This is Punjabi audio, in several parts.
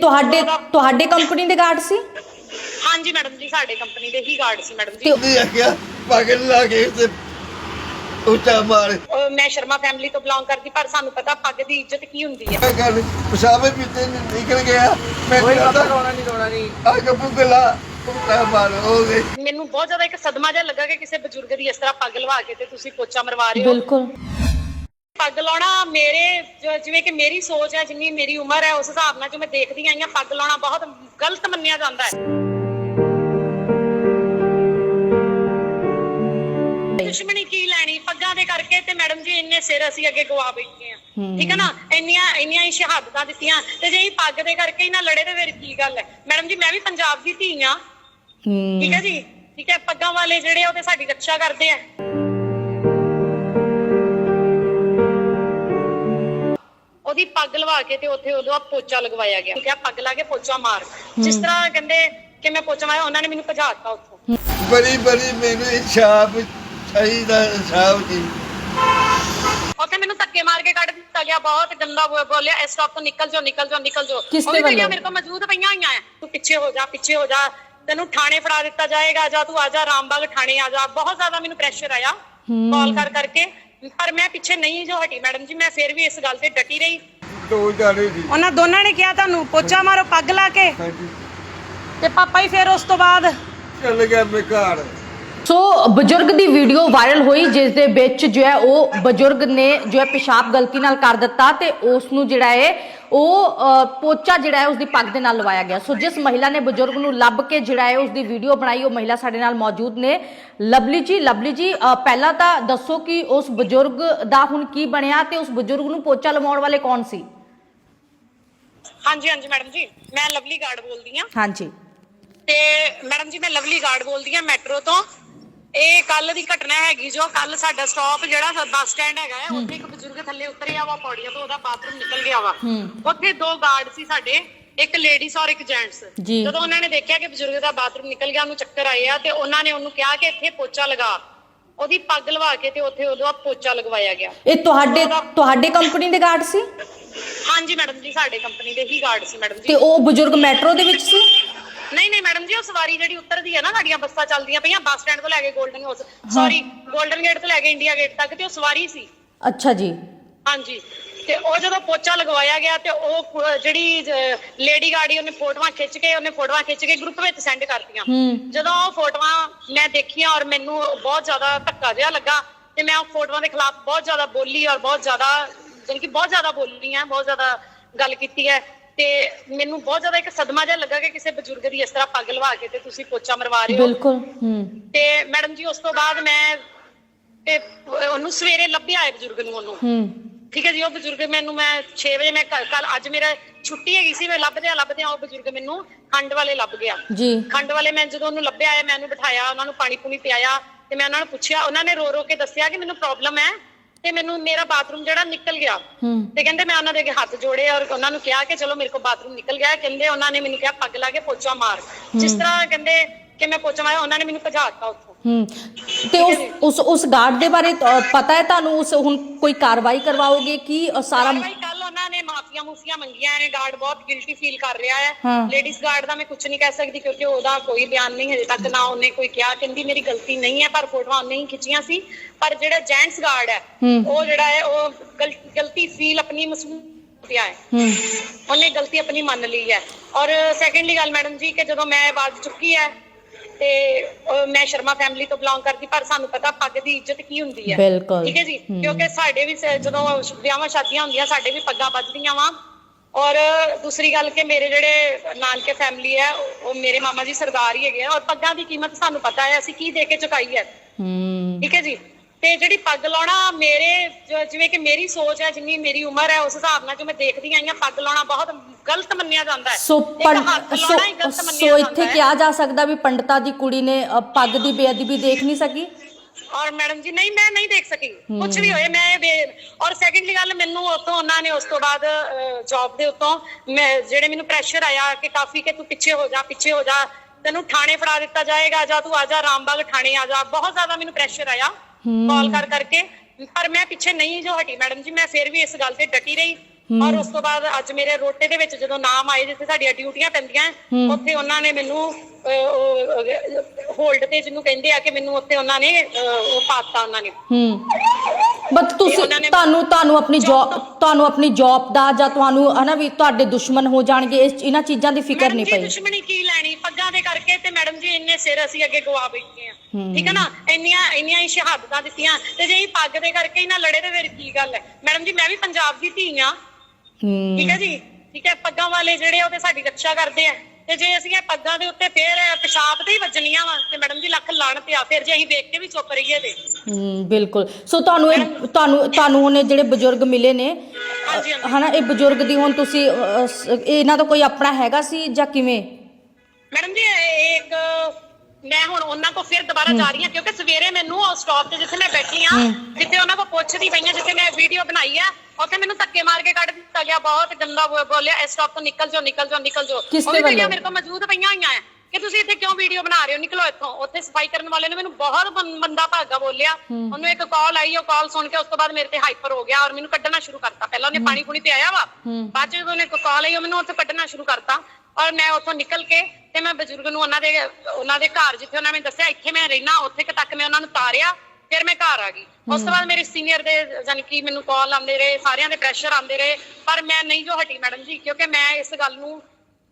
ਤੁਹਾਡੇ ਤੁਹਾਡੇ ਕੰਪਨੀ ਦੇ ਗਾਰਡ ਸੀ? ਹਾਂਜੀ ਮੈਡਮ ਜੀ ਸਾਡੇ ਕੰਪਨੀ ਦੇ ਹੀ ਗਾਰਡ ਸੀ ਮੈਡਮ ਜੀ। ਤੇ- ਨਹੀਂ ਆਖਿਆ ਪਾਗਲ ਲਾ ਕੇ ਤੇ ਉੱਚਾ ਮਾਰ। ਅਹ ਮੈਂ ਸ਼ਰਮਾ ਫੈਮਿਲੀ ਤੋਂ ਬਿਲੋਂਗ ਕਰਦੀ ਪਰ ਸਾਨੂੰ ਪਤਾ ਪੱਗ ਦੀ ਇੱਜ਼ਤ ਕੀ ਹੁੰਦੀ ਹੈ ਗੱਲ ਪਸਾਵੇ ਪੀਤੇ ਨਿਕਲ ਗਿਆ। ਮੈਂ ਕੋਈ ਕਹਿੰਦਾ ਪਤਾ ਰੋਣਾ ਨਹੀਂ ਰੋਣਾ ਨਹੀਂ ਆ ਕਪੂ ਗਲਾ ਉੱਚਾ ਮਾਰ ਹੋ ਗਏ। ਮੈਨੂੰ ਬਹੁਤ ਜ਼ਿਆਦਾ ਇੱਕ ਸਦਮਾ ਜਿਹਾ ਲੱਗਾ ਕਿ ਕਿਸੇ ਬਜ਼ੁਰਗ ਦੀ ਇਸ ਤਰ੍ਹਾਂ ਪੱਗ ਲਵਾ ਕੇ ਤੇ ਤੁਸੀਂ ਪੋਚਾ ਮਰਵਾ ਰਹੇ ਹੋ। ਬਿਲਕੁਲ। ਪੱਗ ਲਾਉਣਾ ਮੇਰੇ ਜ- ਜਿਵੇਂ ਕਿ ਮੇਰੀ ਸੋਚ ਹੈ ਜਿੰਨੀ ਮੇਰੀ ਉਮਰ ਹੈ ਉਸ ਹਿਸਾਬ ਨਾਲ ਜੋ ਮੈਂ ਦੇਖਦੀ ਆਈ ਹਾਂ ਪੱਗ ਲਾਉਣਾ ਬਹੁਤ ਗਲਤ ਮੰਨਿਆ ਜਾਂਦਾ ਹੈ। ਦੁਸ਼ਮਣੀ ਕੀ ਲੈਣੀ? ਪੱਗਾਂ ਦੇ ਕਰਕੇ ਤੇ ਮੈਡਮ ਜੀ ਇੰਨੇ ਸਿਰ ਅਸੀਂ ਅੱਗੇ ਗਵਾ ਬੈਠੇ ਆ ਠੀਕ ਹੈ ਨਾ? ਇੰਨੀਆਂ ਇੰਨੀਆਂ ਹੀ ਸ਼ਹਾਦਤਾਂ ਦਿੱਤੀਆਂ। ਤੇ ਜੇ ਇਹ ਪੱਗ ਦੇ ਕਰਕੇ ਹੀ ਨਾ ਲੜੇ ਤੇ ਫਿਰ ਕੀ ਗੱਲ ਹੈ? ਮੈਡਮ ਜੀ ਮੈਂ ਵੀ ਪੰਜਾਬ ਦੀ ਧੀ ਆ ਠੀਕ ਹੈ ਜੀ? ਠੀਕ ਹੈ? ਪੱਗਾਂ ਵਾਲੇ ਜਿਹੜੇ ਉਹ ਤੇ ਸਾਡੀ ਰੱਖਿਆ ਕਰਦੇ ਆ। ਉਹਦੀ ਪੱਗ ਲਵਾ ਕੇ ਤੇ ਉੱਥੇ ਉਹਦਾ ਪੋਚਾ ਲਗਵਾਇਆ ਗਿਆ। ਠੀਕ ਹੈ ਪੱਗ ਲਾ ਕੇ ਪੋਚਾ ਮਾਰ। ਜਿਸ ਤਰ੍ਹਾਂ ਕਹਿੰਦੇ ਕਿ ਮੈਂ ਪੋਚਾ ਮਾਰਿਆ ਉਹਨਾਂ ਨੇ ਮੈਨੂੰ ਭਜਾਤਾ ਉੱਥੋਂ। ਬੜੀ ਬੜੀ ਮੈਨੂੰ ਇਨਸਾਫ ਚਾਹੀਦਾ ਇਨਸਾਫ ਜੀ। ਉੱਥੇ ਮੈਨੂੰ ਧੱਕੇ ਮਾਰ ਕੇ ਕੱਢ ਦਿੱਤਾ ਗਿਆ ਬਹੁਤ ਗੰਦਾ ਬੋ- ਬੋਲਿਆ ਇਸ ਸਟਾਪ ਤੋਂ ਨਿਕਲ ਜਾਓ ਨਿਕਲ ਜਾਓ ਨਿਕਲ ਜਾਓ। ਕਿਸ ਉਹ ਵੀ? ਵੀਡੀਓ ਮੇਰੇ ਕੋਲ ਮੌਜੂਦ ਪਈਆਂ ਹੋਈਆਂ ਐ। ਤੂੰ ਪਿੱਛੇ ਹੋ ਜਾ ਪਿੱਛੇ ਹੋ ਜਾ। ਤੈਨੂੰ ਥਾਣੇ ਫੜਾ ਦਿੱਤਾ ਜਾਏਗਾ ਜਾਂ ਤੂੰ ਆ ਜਾ ਰਾਮਬਾਗ ਥਾਣੇ ਆ ਜਾ। ਬਹੁਤ ਜ਼ਿਆਦਾ ਮੈਨੂੰ ਪ੍ਰੈਸ਼ਰ ਆਇਆ। ਕਾਲ ਕਰ ਕਰਕੇ। ਪਰ ਮੈਂ ਪਿੱਛੇ ਨਹੀਂ ਜੋ ਹਟੀ ਮੈਡਮ ਜੀ ਮੈਂ ਫਿਰ ਵੀ ਇਸ ਗੱਲ ਤੇ ਡਟੀ ਰਹੀ। ਦੋ ਜਾਣੇ ਸੀ। ਉਹਨਾਂ ਦੋਨਾਂ ਨੇ ਕਿਹਾ ਤੁਹਾਨੂੰ ਪੋਚਾ ਮਾਰੋ ਪੱਗ ਲਾ ਕੇ। ਹਾਂਜੀ। ਤੇ ਪਾਪਾ ਹੀ ਫਿਰ ਉਸ ਤੋਂ ਬਾਅਦ? ਚੱਲ ਗਿਆ ਮੈਂ ਘਰ। ਸੋ ਬਜ਼ੁਰਗ ਦੀ ਵੀਡੀਓ ਵਾਇਰਲ ਹੋਈ ਜਿਸ ਦੇ ਵਿੱਚ ਜੋ ਹੈ ਉਹ ਬਜ਼ੁਰਗ ਨੇ ਜੋ ਹੈ ਪਿਸ਼ਾਬ ਗਲਤੀ ਨਾਲ ਕਰ ਦਿੱਤਾ ਤੇ ਉਸ ਨੂੰ ਜਿਹੜਾ ਹੈ ਉਹ ਪੋਚਾ ਜਿਹੜਾ ਹੈ ਉਸ ਦੀ ਪੱਗ ਦੇ ਨਾਲ ਲਵਾਇਆ ਗਿਆ। ਸੋ ਜਿਸ ਮਹਿਲਾ ਨੇ ਬਜ਼ੁਰਗ ਨੂੰ ਲੱਭ ਕੇ ਜਿਹੜਾ ਹੈ ਉਸ ਦੀ ਵੀਡੀਓ ਬਣਾਈ ਉਹ ਮਹਿਲਾ ਸਾਡੇ ਨਾਲ ਮੌਜੂਦ ਨੇ। ਲਵਲੀ ਜੀ ਲਵਲੀ ਜੀ ਪਹਿਲਾਂ ਤਾਂ ਦੱਸੋ ਕਿ ਉਸ ਬਜ਼ੁਰਗ ਦਾ ਹੁਣ ਕੀ ਬਣਿਆ ਤੇ ਉਸ ਬਜ਼ੁਰਗ ਨੂੰ ਪੋਚਾ ਲਵਾਉਣ ਵਾਲੇ ਕੌਣ ਸੀ? ਹਾਂਜੀ ਹਾਂਜੀ ਮੈਡਮ ਜੀ। ਮੈਂ ਲਵਲੀ ਗਾਰਡ ਬੋਲਦੀ ਆ ਹਾਂਜੀ। ਤੇ ਮੈਡਮ ਜੀ ਮੈਂ ਲਵਲੀ ਗਾਰਡ ਬੋਲਦੀ ਆ ਮੈਟਰੋ ਤੋਂ। ਇਹ ਕੱਲ ਦੀ ਘਟਨਾ ਹੈਗੀ ਜੋ ਕੱਲ ਸਾਡਾ ਸਟਾਪ ਜਿਹੜਾ ਬੱਸ ਸਟੈਂਡ ਹੈਗਾ ਹੈ ਉੱਥੇ ਇੱਕ ਬਜ਼ੁਰਗ ਥੱਲੇ ਉਤਰਿਆ ਵਾ ਪੌੜੀਆਂ ਤੋਂ ਉਹਦਾ ਬਾਥਰੂਮ ਨਿਕਲ ਗਿਆ ਵਾ। ਉੱਥੇ ਦੋ ਗਾਰਡ ਸੀ ਸਾਡੇ ਇੱਕ ਲੇਡੀਜ਼ ਔਰ ਇੱਕ ਜੈਂਟਸ। ਜਦੋਂ ਉਹਨਾਂ ਨੇ ਦੇਖਿਆ ਕਿ ਬਜ਼ੁਰਗ ਦਾ ਬਾਥਰੂਮ ਨਿਕਲ ਗਿਆ ਉਹਨੂੰ ਚੱਕਰ ਆਏ ਆ ਤੇ ਉਹਨਾਂ ਨੇ ਉਹਨੂੰ ਕਿਹਾ ਕਿ ਇੱਥੇ ਪੋਚਾ ਲਗਾ। ਉਹਦੀ ਪੱਗ ਲਵਾ ਕੇ ਤੇ ਉੱਥੇ ਉਹਦਾ ਪੋਚਾ ਲਗਵਾਇਆ ਗਿਆ। ਇਹ ਤੁਹਾਡੇ ਤੁਹਾਡੇ ਕੰਪਨੀ ਦੇ ਗਾਰਡ ਸੀ? ਹਾਂਜੀ ਮੈਡਮ ਜੀ ਸਾਡੇ ਕੰਪਨੀ ਦੇ ਹੀ ਗਾਰਡ ਸੀ ਮੈਡਮ ਜੀ। ਤੇ ਉਹ ਬਜ਼ੁਰਗ ਮੈਟਰੋ ਦੇ ਵਿੱਚ ਸੀ? ਨਹੀਂ ਨਹੀਂ ਮੈਡਮ ਜੀ ਉਹ ਸਵਾਰੀ ਜਿਹੜੀ ਉਤਰਦੀ ਹੈ ਨਾ ਸਾਡੀਆਂ ਬੱਸਾਂ ਚੱਲਦੀਆਂ ਪਈਆਂ ਬੱਸ ਸਟੈਂਡ ਤੋਂ ਲੈ ਕੇ golden house sorry golden gate ਤੋਂ ਲੈ ਕੇ ਇੰਡੀਆ ਗੇਟ ਤੱਕ ਤੇ ਉਹ ਸਵਾਰੀ ਸੀ। ਅੱਛਾ ਜੀ। ਹਾਂਜੀ। ਤੇ ਉਹ ਜਦੋਂ ਪੋਚਾ ਲਗਵਾਇਆ ਗਿਆ ਤੇ ਉਹ ਜਿਹੜੀ ਲੇਡੀ ਗਾੜੀ ਉਹਨੇ ਫੋਟੋਆਂ ਖਿੱਚ ਕੇ ਉਹਨੇ ਫੋਟੋਆਂ ਖਿੱਚ ਕੇ ਗਰੁੱਪ ਵਿੱਚ ਸੈਂਡ ਕਰਤੀਆਂ। ਜਦੋਂ ਉਹ ਫੋਟੋਆਂ ਮੈਂ ਦੇਖੀਆਂ ਔਰ ਮੈਨੂੰ ਬਹੁਤ ਜ਼ਿਆਦਾ ਧੱਕਾ ਜਿਹਾ ਲੱਗਾ ਤੇ ਮੈਂ ਉਹ ਫੋਟੋਆਂ ਦੇ ਖਿਲਾਫ ਬਹੁਤ ਜ਼ਿਆਦਾ ਬੋਲੀ ਔਰ ਬਹੁਤ ਜ਼ਿਆਦਾ ਜਾਣੀ ਕਿ ਬਹੁਤ ਜ਼ਿਆਦਾ ਬੋਲੀ ਹੈ ਬਹੁਤ ਜ਼ਿਆਦਾ ਗੱਲ ਕੀਤੀ ਹੈ। ਤੇ ਮੈਨੂੰ ਬਹੁਤ ਜ਼ਿਆਦਾ ਇੱਕ ਸਦਮਾ ਜਿਹਾ ਲੱਗਾ ਕਿ ਕਿਸੇ ਬਜ਼ੁਰਗ ਦੀ ਇਸ ਤਰ੍ਹਾਂ ਪੱਗ ਲਵਾ ਕੇ ਤੇ ਤੁਸੀਂ ਪੋਚਾ ਮਰਵਾ ਰਹੇ ਹੋ। ਬਿਲਕੁਲ ਹੂੰ। ਤੇ ਮੈਡਮ ਜੀ ਉਸ ਤੋਂ ਬਾਅਦ ਮੈਂ ਤੇ ਉਹਨੂੰ ਸਵੇਰੇ ਲੱਭਿਆ ਹੈ ਬਜ਼ੁਰਗ ਨੂੰ ਉਹਨੂੰ। ਹੂੰ। ਠੀਕ ਹੈ ਜੀ ਉਹ ਬਜ਼ੁਰਗ ਮੈਨੂੰ ਮੈਂ 6 ਵਜੇ ਮੈਂ ਕੱਲ ਅੱਜ ਮੇਰਾ ਛੁੱਟੀ ਹੈਗੀ ਸੀ ਮੈਂ ਲੱਭਦਿਆਂ ਲੱਭਦਿਆਂ ਉਹ ਬਜ਼ੁਰਗ ਮੈਨੂੰ ਖੰਡ ਵਾਲੇ ਲੱਭ ਗਿਆ। ਜੀ। ਖੰਡ ਵਾਲੇ ਮੈਂ ਜਦੋਂ ਉਹਨੂੰ ਲੱਭਿਆ ਹੈ ਮੈਂ ਉਹਨੂੰ ਬਿਠਾਇਆ ਉਹਨਾਂ ਨੂੰ ਪਾਣੀ ਪੂਣੀ ਪਿਆਇਆ ਤੇ ਮੈਂ ਉਹਨਾਂ ਨੂੰ ਪੁੱਛਿਆ ਉਹਨਾਂ ਨੇ ਰੋ ਰੋ ਕੇ ਦੱਸਿਆ ਕਿ ਮੈਨੂੰ ਪ੍ਰੋਬਲਮ ਹੈ। ਤੇ ਮੈਨੂੰ ਮੇਰਾ ਬਾਥਰੂਮ ਜਿਹੜਾ ਨਿਕਲ ਗਿਆ। ਤੇ ਕਹਿੰਦੇ ਮੈਂ ਉਹਨਾਂ ਦੇ ਅੱਗੇ ਹੱਥ ਜੋੜੇ ਔਰ ਉਹਨਾਂ ਨੂੰ ਕਿਹਾ ਕਿ ਚਲੋ ਮੇਰੇ ਕੋਲ ਬਾਥਰੂਮ ਨਿਕਲ ਗਿਆ। ਕਹਿੰਦੇ ਉਹਨਾਂ ਨੇ ਮੈਨੂੰ ਕਿਹਾ ਪੱਗ ਲਾ ਕੇ ਪੋਚਾ ਮਾਰ। ਜਿਸ ਤਰ੍ਹਾਂ ਕਹਿੰਦੇ ਕਿ ਮੈਂ ਪੋਚਾ ਮਾਰਿਆ ਉਹਨਾਂ ਨੇ ਮੈਨੂੰ ਭਜਾਤਾ ਉੱਥੋਂ। ਹੂੰ। ਤੇ ਉਸ ਉਸ ਉਸ ਗਾਰਡ ਦੇ ਬਾਰੇ ਪਤਾ ਹੈ ਤੁਹਾਨੂੰ ਉਸ ਹੁਣ ਕੋਈ ਕਾਰਵਾਈ ਕਰਵਾਓਗੇ ਕੀ ਸਾਰਾ ਨੇ ਮਾਫੀਆਂ ਮੂਫੀਆਂ ਮੰਗੀਆਂ ਨੇ ਗਾਰਡ ਬਹੁਤ ਗਿਲਟੀ ਫੀਲ ਕਰ ਰਿਹਾ ਹੈ। ਹਾਂ। ਲੇਡੀਜ਼ ਗਾਰਡ ਦਾ ਮੈਂ ਕੁਝ ਨਹੀਂ ਕਹਿ ਸਕਦੀ ਕਿਉਂਕਿ ਉਹਦਾ ਕੋਈ ਬਿਆਨ ਨਹੀਂ ਹਜੇ ਤੱਕ ਨਾ ਉਹਨੇ ਕੋਈ ਕਿਹਾ। ਕਹਿੰਦੀ ਮੇਰੀ ਗਲਤੀ ਨਹੀਂ ਹੈ ਪਰ ਫੋਟੋਆਂ ਉਹਨੇ ਹੀ ਖਿੱਚੀਆਂ ਸੀ। ਪਰ ਜਿਹੜਾ ਜੈਂਟਸ ਗਾਰਡ ਹੈ ਹੂੰ। ਉਹ ਜਿਹੜਾ ਹੈ ਉਹ ਗਲ- ਗਲਤੀ ਫੀਲ ਆਪਣੀ ਮਹਿਸੂਸ ਪਿਆ ਹੈ। ਹੂੰ। ਉਹਨੇ ਗਲਤੀ ਆਪਣੀ ਮੰਨ ਲਈ ਹੈ। ਔਰ ਸੈਕੰਡਲੀ ਗੱਲ ਮੈਡਮ ਜੀ ਕਿ ਜਦੋਂ ਮੈਂ ਆਵਾਜ਼ ਚੁੱਕੀ ਹੈ ਤੇ ਮੈਂ ਸ਼ਰਮਾ ਫੈਮਿਲੀ ਤੋਂ ਬਿਲੋਂਗ ਕਰਦੀ ਪਰ ਸਾਨੂੰ ਪਤਾ ਪੱਗ ਦੀ ਇੱਜ਼ਤ ਕੀ ਹੁੰਦੀ ਹੈ। ਬਿਲਕੁਲ। ਠੀਕ ਹੈ ਜੀ? ਕਿਉਂਕਿ ਸਾਡੇ ਵੀ ਜਦੋਂ ਵਿਆਹਾਂ ਸ਼ਾਦੀਆਂ ਹੁੰਦੀਆਂ ਸਾਡੇ ਵੀ ਪੱਗਾਂ ਵੱਜਦੀਆਂ ਵਾ। ਔਰ ਦੂਸਰੀ ਗੱਲ ਕਿ ਮੇਰੇ ਜਿਹੜੇ ਨਾਨਕੇ ਫੈਮਿਲੀ ਹੈ ਉਹ ਮੇਰੇ ਮਾਮਾ ਜੀ ਸਰਦਾਰ ਹੀ ਹੈਗੇ ਆ। ਔਰ ਪੱਗਾਂ ਦੀ ਕੀਮਤ ਸਾਨੂੰ ਪਤਾ ਹੈ ਅਸੀਂ ਕੀ ਦੇ ਕੇ ਚੁਕਾਈ ਹੂੰ। ਠੀਕ ਹੈ ਜੀ? ਤੇ ਜਿਹੜੀ ਪੱਗ ਲਾਉਣਾ ਮੇਰੇ ਜ- ਜਿਵੇਂ ਕਿ ਮੇਰੀ ਸੋਚ ਹੈ ਜਿੰਨੀ ਮੇਰੀ ਉਮਰ ਹੈ ਉਸ ਹਿਸਾਬ ਨਾਲ ਜੋ ਮੈਂ ਦੇਖਦੀ ਆਈ ਹਾਂ ਪੱਗ ਲਾਉਣਾ ਬਹੁਤ ਗਲਤ ਮੰਨਿਆ ਜਾਂਦਾ ਹੈ। ਸੋ ਇੱਕ ਪੰਡ ਹੱਥ ਸੋ ਲਾਉਣਾ ਹੀ ਗਲਤ ਮੰਨਿਆ ਸੋ ਜਾਂਦਾ ਇੱਥੇ ਹੈ। ਕਿਹਾ ਜਾ ਸਕਦਾ ਵੀ ਪੰਡਤਾਂ ਦੀ ਕੁੜੀ ਨੇ ਅ, ਪੱਗ ਦੀ ਬੇਅਦਬੀ ਦੇਖ ਨਹੀਂ ਸਕੀ? ਔਰ ਮੈਡਮ ਜੀ ਨਹੀਂ ਮੈਂ ਨਹੀਂ ਦੇਖ ਸਕੀ। ਕੁਝ ਵੀ ਹੋਏ ਮੈਂ ਔਰ ਸੈਕੰਡਲੀ ਗੱਲ ਮੈਨੂੰ ਉਤੋਂ ਉਹਨਾਂ ਨੇ ਉਸ ਤੋਂ ਬਾਅਦ ਜੌਬ ਦੇ ਉਤੋਂ ਮੈਂ ਜਿਹੜੇ ਮੈਨੂੰ ਪ੍ਰੈਸ਼ਰ ਆਇਆ ਕਿ ਕਾਫੀ ਕਿ ਤੂੰ ਪਿੱਛੇ ਹੋ ਜਾ ਪਿੱਛੇ ਹੋ ਜਾ ਤੈਨੂੰ ਥਾਣੇ ਫੜਾ ਦਿੱਤਾ ਜਾਏਗਾ ਜਾਂ ਤੂੰ ਆ ਜਾ ਰਾਮਬਾਗ ਥਾਣੇ ਆ ਜਾ ਬਹੁਤ ਜ਼ਿਆਦਾ ਮੈਨੂੰ ਪ੍ਰੈਸ਼ਰ ਆਇਆ। ਕਾਲ ਕਰ ਕਰਕੇ। ਪਰ ਮੈਂ ਪਿੱਛੇ ਨਹੀਂ ਜੋ ਹਟੀ ਮੈਡਮ ਜੀ ਮੈਂ ਫਿਰ ਵੀ ਇਸ ਗੱਲ ਤੇ ਡਟੀ ਰਹੀ। ਔਰ ਉਸ ਤੋਂ ਬਾਅਦ ਅੱਜ ਮੇਰੇ ਰੋਟੇ ਦੇ ਵਿੱਚ ਜਦੋਂ ਨਾਮ ਆਏ ਜਿੱਥੇ ਸਾਡੀਆਂ ਡਿਊਟੀਆਂ ਪੈਂਦੀਆਂ ਉੱਥੇ ਉਹਨਾਂ ਨੇ ਮੈਨੂੰ ਹੋਲਡ ਤੇ ਜਿਹਨੂੰ ਕਹਿੰਦੇ ਆ ਕਿ ਮੈਨੂੰ ਉੱਥੇ ਉਹਨਾਂ ਨੇ ਉਹ ਪਾਤਾ ਉਹਨਾਂ ਨੇ। ਬਟ ਤੁਸੀਂ ਉਹਨਾਂ ਨੇ- ਤੁਹਾਨੂੰ ਤੁਹਾਨੂੰ ਆਪਣੀ ਜੌਬ ਤੁਹਾਨੂੰ ਆਪਣੀ ਜੌਬ ਦਾ ਜਾਂ ਤੁਹਾਨੂੰ ਹਨਾ ਵੀ ਤੁਹਾਡੇ ਦੁਸ਼ਮਣ ਹੋ ਜਾਣਗੇ ਇਸ ਇਹਨਾਂ ਚੀਜ਼ਾਂ ਦੀ ਫਿਕਰ ਮੈਡਮ ਨਹੀਂ ਜੀ ਪਈ। ਦੁਸ਼ਮਣੀ ਕੀ ਲੈਣੀ? ਪੱਗਾਂ ਦੇ ਕਰਕੇ ਤੇ ਮੈਡਮ ਜੀ ਇੰਨੇ ਸਿਰ ਅਸੀਂ ਅੱਗੇ ਗਵਾ ਬੈਠੇ ਆ ਠੀਕ ਹੈ ਨਾ? ਇੰਨੀਆਂ ਇੰਨੀਆਂ ਹੀ ਸ਼ਹਾਦਤਾਂ ਦਿੱਤੀਆਂ। ਤੇ ਜੇ ਇਹ ਪੱਗ ਦੇ ਕਰਕੇ ਹੀ ਨਾ ਲੜੇ ਤੇ ਫਿਰ ਕੀ ਗੱਲ ਹੈ? ਮੈਡਮ ਜੀ ਮੈਂ ਵੀ ਪੰਜਾਬ ਦੀ ਧੀ ਆ ਹੂੰ। ਠੀਕ ਹੈ ਜੀ? ਠੀਕ ਹੈ? ਪੱਗਾਂ ਵਾਲੇ ਜਿਹੜੇ ਆ ਉਹ ਤੇ ਸਾਡੀ ਰੱਖਿਆ ਕਰਦੇ ਆ। ਤੇ ਜੇ ਅਸੀਂ ਇਹ ਪੱਗਾਂ ਦੇ ਉੱਤੇ ਫੇਰ ਪਿਸ਼ਾਬ ਤੇ ਹੀ ਵੱਜਣੀਆਂ ਵਾ ਤੇ ਮੈਡਮ ਲੱਖ ਲਾਣ ਤੇ ਆ ਫਿਰ ਜੇ ਅਸੀਂ ਵੇਖ ਕੇ ਵੀ ਚੁੱਪ ਰਹੀਏ ਤੇ। ਹੂੰ ਬਿਲਕੁਲ। ਸੋ ਤੁਹਾਨੂੰ ਇਹ ਤੁਹਾਨੂੰ ਤੁਹਾਨੂੰ ਇਹ ਜਿਹੜੇ ਬਜ਼ੁਰਗ ਮਿਲੇ ਨੇ ਹਾਂਜੀ, ਹਾਂਜੀ। ਹਨਾ ਇਹ ਬਜ਼ੁਰਗ ਦੀ ਹੁਣ ਤੁਸੀਂ ਅ, ਸ- ਇਹਨਾਂ ਦਾ ਕੋਈ ਆਪਣਾ ਹੈਗਾ ਸੀ ਜਾਂ ਕਿਵੇਂ? ਮੈਡਮ ਜੀ ਇਹ ਇੱਕ ਮੈਂ ਹੁਣ ਉਹਨਾਂ ਕੋ ਫਿਰ ਦੁਬਾਰਾ ਜਾ ਰਹੀ ਹਾਂ ਕਿਉਂਕਿ ਸਵੇਰੇ ਮੈਨੂੰ ਉਹ ਸਟਾਪ ਤੇ ਜਿੱਥੇ ਮੈਂ ਬੈਠੀ ਆ ਜਿੱਥੇ ਉਹਨਾਂ ਕੋ ਪੁੱਛਦੀ ਪਈ ਆ ਜਿੱਥੇ ਮੈਂ ਵੀਡੀਓ ਬਣਾਈ ਆ ਉੱਥੇ ਮੈਨੂੰ ਧੱਕੇ ਮਾਰ ਕੇ ਕੱਢ ਦਿੱਤਾ ਗਿਆ ਬਹੁਤ ਗੰਦਾ ਬੋ- ਬੋਲਿਆ ਇਸ ਸਟਾਪ ਤੋਂ ਨਿਕਲ ਜਾਓ ਨਿਕਲ ਜਾਓ ਨਿਕਲ ਜਾਓ। ਕਿਸ ਉਹ ਵੀ ਵੀਡੀਓ ਵੱਲੋਂ? ਮੇਰੇ ਕੋਲ ਮੌਜੂਦ ਪਈਆਂ ਹੋਈਆਂ ਆ ਕਿ ਤੁਸੀਂ ਇੱਥੇ ਕਿਉਂ ਵੀਡੀਓ ਬਣਾ ਰਹੇ ਹੋ? ਨਿਕਲੋ ਇੱਥੋਂ। ਉੱਥੇ ਸਫ਼ਾਈ ਕਰਨ ਵਾਲੇ ਨੇ ਮੈਨੂੰ ਬਹੁਤ ਬੰ- ਮੰਦਾ ਭਾਗਾ ਬੋਲਿਆ। ਉਹਨੂੰ ਇੱਕ ਕਾਲ ਆਈ ਉਹ ਕਾਲ ਸੁਣ ਕੇ ਉਸ ਤੋਂ ਬਾਅਦ ਮੇਰੇ ਤੇ ਹਾਈਪਰ ਹੋ ਗਿਆ ਔਰ ਮੈਨੂੰ ਕੱਢਣਾ ਸ਼ੁਰੂ ਕਰਤਾ। ਪਹਿਲਾਂ ਉਹਨੇ ਪਾਣੀ ਪੂਣੀ ਪਿਆਇਆ ਵਾ? ਬਾਅਦ ਚ ਉਹਨੇ ਕਾਲ ਆਈ ਉਹ ਮੈਨੂੰ ਉੱਥੇ ਕੱਢਣਾ ਸ਼ੁਰੂ ਕਰਤਾ। ਔਰ ਮੈਂ ਉੱਥੋਂ ਨਿਕਲ ਕੇ ਤੇ ਮੈਂ ਬਜ਼ੁਰਗ ਨੂੰ ਉਹਨਾਂ ਦੇ ਉਹਨਾਂ ਦੇ ਘਰ ਜਿੱਥੇ ਉਹਨਾਂ ਨੇ ਦੱਸਿਆ ਇੱਥੇ ਮੈਂ ਰਹਿਣਾ ਉੱਥੇ ਕੁ ਤੱਕ ਮੈਂ ਉਹਨਾਂ ਨੂੰ ਤਾਰਿਆ ਫਿਰ ਮੈਂ ਘਰ ਆ ਗਈ। ਉਸ ਤੋਂ ਬਾਅਦ ਮੇਰੇ ਸੀਨੀਅਰ ਦੇ ਯਾਨੀ ਕਿ ਮੈਨੂੰ ਕਾਲ ਆਉਂਦੇ ਰਹੇ ਸਾਰਿਆਂ ਦੇ ਪ੍ਰੈਸ਼ਰ ਆਉਂਦੇ ਰਹੇ। ਪਰ ਮੈਂ ਨਹੀਂ ਜੋ ਹਟੀ ਮੈਡਮ ਜੀ ਕਿਉਂਕਿ ਮੈਂ ਇਸ ਗੱਲ ਨੂੰ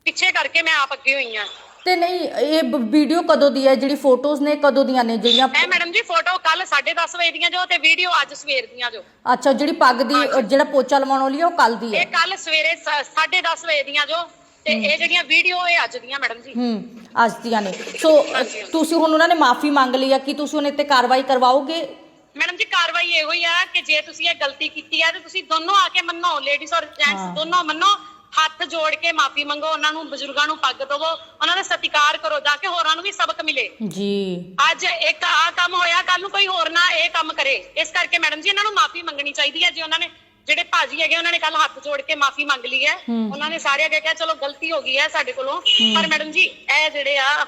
ਪਿੱਛੇ ਕਰਕੇ ਮੈਂ ਆਪ ਅੱਗੇ ਹੋਈ ਆ। ਤੇ ਨਹੀਂ ਇਹ ਵੀਡੀਓ ਕਦੋਂ ਦੀ ਹੈ? ਜਿਹੜੀ ਫੋਟੋਜ਼ ਨੇ ਕਦੋਂ ਦੀਆਂ ਨੇ? ਜਿਹੜੀਆਂ ਇਹ ਮੈਡਮ ਜੀ ਫੋਟੋ ਕੱਲ 10:30 ਵਜੇ ਦੀਆਂ ਜੋ ਤੇ ਵੀਡੀਓ ਅੱਜ ਸਵੇਰ ਦੀਆਂ ਜੋ। ਅੱਛਾ ਜਿਹੜੀ ਪੱਗ ਦੀ ਜਿਹੜਾ ਪੋਚਾ ਲਵਾਉਣ ਵਾਲੀ ਹੈ ਉਹ ਕੱਲ ਦੀ ਹੈ? ਇਹ ਕੱਲ ਸਵੇਰੇ 10:30 ਵਜੇ ਦੀਆਂ ਜੋ ਤੇ ਇਹ ਜਿਹੜੀਆਂ ਵੀਡੀਓ ਇਹ ਅੱਜ ਦੀਆਂ ਮੈਡਮ ਜੀ। ਹੂੰ ਅੱਜ ਦੀਆਂ ਨੇ। ਸੋ ਤੁਸੀਂ ਹੁਣ ਉਹਨਾਂ ਨੇ ਮਾਫੀ ਮੰਗ ਲਈ ਆ ਕਿ ਤੁਸੀਂ ਉਹਨਾਂ ਤੇ ਕਾਰਵਾਈ ਕਰਵਾਓਗੇ? ਮੈਡਮ ਜੀ ਕਾਰਵਾਈ ਇਹੋ ਹੀ ਆ ਕਿ ਜੇ ਤੁਸੀਂ ਇਹ ਗਲਤੀ ਕੀਤੀ ਆ ਤੇ ਤੁਸੀਂ ਦੋਨੋਂ ਆ ਕੇ ਮੰਨੋ ਲੇਡੀਜ਼ ਔਰ। ਜੈਂਟਸ ਦੋਨੋਂ ਮੰਨੋ ਹੱਥ ਜੋੜ ਕੇ ਮਾਫੀ ਮੰਗੋ ਉਹਨਾਂ ਨੂੰ ਬਜ਼ੁਰਗਾਂ ਨੂੰ ਪੱਗ ਦਵੋ ਉਹਨਾਂ ਦਾ ਸਤਿਕਾਰ ਕਰੋ ਤਾਂ ਕਿ ਹੋਰਾਂ ਨੂੰ ਵੀ ਸਬਕ ਮਿਲੇ। ਜੀ। ਅੱਜ ਇੱਕ ਆ ਕੰਮ ਹੋਇਆ ਕੱਲ ਨੂੰ ਕੋਈ ਹੋਰ ਨਾ ਇਹ ਕੰਮ ਕਰੇ। ਇਸ ਕਰਕੇ ਮੈਡਮ ਜੀ ਇਹਨਾਂ ਨੂੰ ਮਾਫੀ ਮੰਗਣੀ ਚਾਹੀਦੀ ਹੈ। ਜੇ ਉਹਨਾਂ ਨੇ ਜਿਹੜੇ ਭਾਜੀ ਹੈਗੇ ਉਹਨਾਂ ਨੇ ਕੱਲ ਹੱਥ ਜੋੜ ਕੇ ਮਾਫੀ ਮੰਗ ਲਈ ਹੈ। ਉਹਨਾਂ ਨੇ ਸਾਰੇ ਅੱਗੇ ਕਿਹਾ ਚਲੋ ਗਲਤੀ ਹੋ ਗਈ ਹੈ ਸਾਡੇ ਕੋਲੋਂ। ਪਰ ਮੈਡਮ ਜੀ ਇਹ ਜਿਹੜੇ ਆ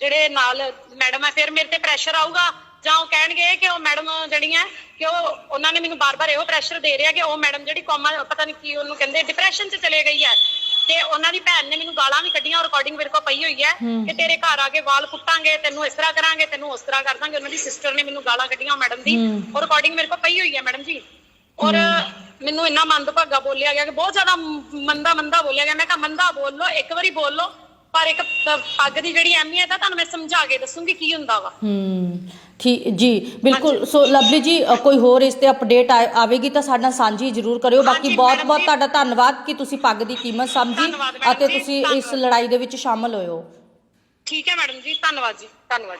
ਜਿਹੜੇ ਨਾਲ ਮੈਡਮ ਹੈ ਫਿਰ ਮੇਰੇ ਤੇ ਪ੍ਰੈਸ਼ਰ ਆਊਗਾ। ਜਾਂ ਉਹ ਕਹਿਣਗੇ ਕਿ ਉਹ ਮੈਡਮ ਜਿਹੜੀਆਂ ਕਿ ਉਹ ਉਹਨਾਂ ਨੇ ਮੈਨੂੰ ਬਾਰ-ਬਾਰ ਇਹੋ ਪ੍ਰੈਸ਼ਰ ਦੇ ਰਿਹਾ ਕਿ ਉਹ ਮੈਡਮ ਜਿਹੜੀ ਕੋਮਾ ਪਤਾ ਨਹੀਂ ਕੀ ਉਹਨੂੰ ਕਹਿੰਦੇ ਡਿਪਰੈਸ਼ਨ 'ਚ ਚਲੇ ਗਈ ਹੈ। ਤੇ ਉਹਨਾਂ ਦੀ ਭੈਣ ਨੇ ਮੈਨੂੰ ਗਾਲਾਂ ਵੀ ਕੱਢੀਆਂ ਰਿਕਾਰਡਿੰਗ ਮੇਰੇ ਕੋਲ ਪਈ ਹੋਈ ਹੈ ਕਿ ਤੇਰੇ ਘਰ ਆ ਕੇ ਵਾਲ ਪੁੱਟਾਂਗੇ ਤੈਨੂੰ ਇਸ ਤਰ੍ਹਾਂ ਕਰਾਂਗੇ ਤੈਨੂੰ ਉਸ ਤਰ੍ਹਾਂ ਕਰ ਦਾਂਗੇ। ਉਹਨਾਂ ਦੀ ਸਿਸਟਰ ਨੇ ਮੈਨੂੰ ਗਾਲਾਂ ਕੱਢੀਆਂ ਮੈਡਮ ਦੀ ਉਹ ਰਿਕਾਰਡਿੰਗ ਮੇਰੇ ਕੋਲ ਪਈ ਹੋਈ ਹੈ ਮੈਡਮ ਜੀ। ਔਰ ਮੈਨੂੰ ਇੰਨਾ ਮੰਦਭਾਗਾ ਬੋਲਿਆ ਗਿਆ ਕਿ ਬਹੁਤ ਜ਼ਿਆਦਾ ਮੰਦਾ ਮੰਦਾ ਬੋਲਿਆ ਗਿਆ। ਮੈਂ ਕਿਹਾ ਮੰਦਾ ਬੋਲ ਲੋ ਇੱਕ ਵਾਰੀ ਬੋਲ ਲੋ ਪਰ ਇੱਕ ਪੱਗ ਦੀ ਜਿਹੜੀ ਅਹਿਮੀਅਤ ਹੈ ਤੁਹਾਨੂੰ ਮੈਂ ਸਮਝਾ ਕੇ ਦੱਸੂਗੀ ਕੀ ਹੁੰਦਾ ਵਾ। ਹੂੰ ਠੀਕ ਜੀ ਬਿਲਕੁਲ। ਸੋ ਲਵਲੀ ਜੀ ਅ, ਕੋਈ ਹੋਰ ਇਸ ਤੇ ਅਪਡੇਟ ਆਵੇਗੀ ਤਾਂ ਸਾਡੇ ਨਾਲ ਸਾਂਝੀ ਜ਼ਰੂਰ ਕਰਿਓ। ਬਾਕੀ ਹਾਂਜੀ, ਬਹੁਤ ਬਹੁਤ ਜੀ। ਤੁਹਾਡਾ ਧੰਨਵਾਦ ਕਿ ਤੁਸੀਂ ਪੱਗ ਦੀ ਕੀਮਤ ਸਮਝੀ ਧੰਨਵਾਦ ਅਤੇ ਜੀ, ਤੁਸੀਂ ਇਸ ਧੰਨਵਾਦ। ਲੜਾਈ ਦੇ ਵਿੱਚ ਸ਼ਾਮਲ ਹੋਏ ਹੋ ਠੀਕ ਹੈ ਮੈਡਮ ਜੀ ਧੰਨਵਾਦ ਜੀ ਧੰਨਵਾਦ।